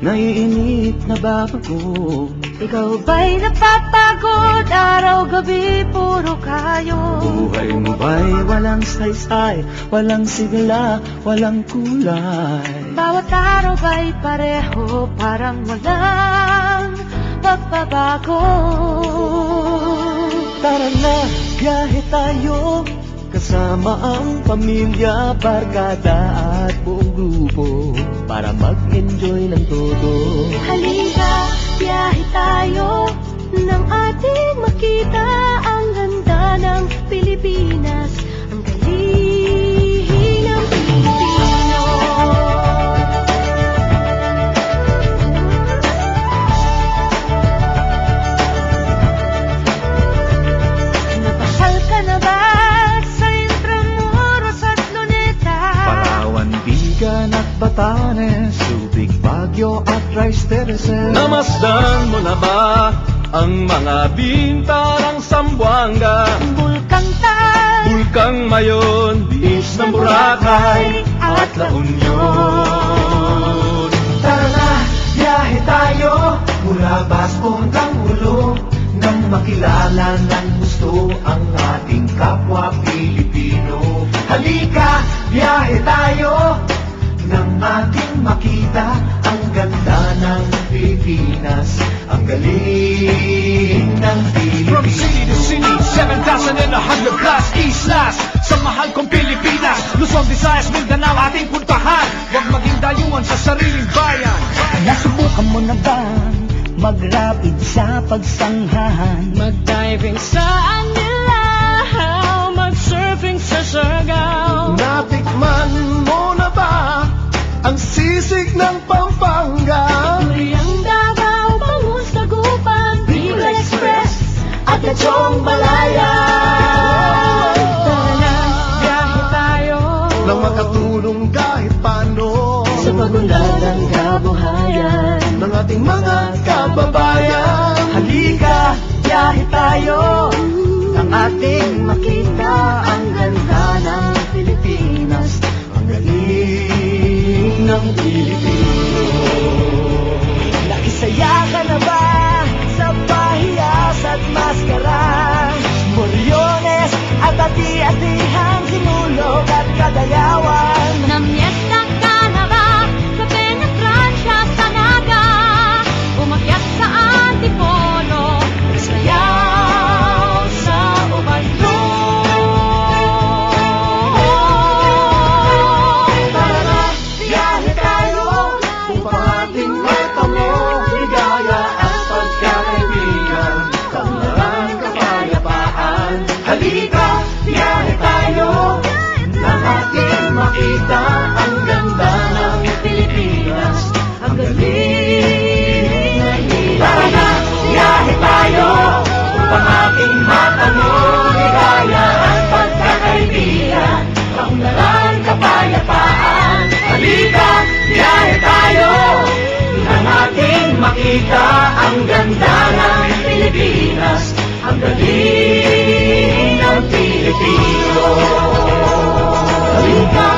Naiinip na babago Ikaw ba'y napapagod? Araw-gabi, puro kayo. Buhay mo ba'y walang saysay Walang sigla, walang kulay? Bawat araw ba'y pareho Parang walang pagbabago Tara na, biyahe tayo. Kasama ang pamilya, barkada at buong grupo mag-enjoy ng todo. Halika, biyahe tayo Nang ating makita Batanes Subic, Baguio at Rice Terraces. Namasdan mo na ba ang mga bintarang Sambuanga Bulkang Tal Bulkang Mayon, Beach ng Boracay at La Union. Tara na, biyahe tayo. Mula Basco hanggang ulo Nang makilala ng gusto ang ating kapwa Pilipino. Halika, makita ang ganda ng Pilipinas. Ang galing ng From city to city, 7,100 plus islas Sa mahal kong Pilipinas Luzon, Visayas, Mindanao ating puntahan. Huwag maging dayuhan sa sariling bayan. Nasubukan mo na bang magrapid sa pagsanghahan? Mag-diving sa Anilaw ating mga kababayan. Halika, biyahe tayo. Nang ating makita ang ganda ng Pilipinas. Ang galing ng Pilipino galing ng Pilipino. Halika,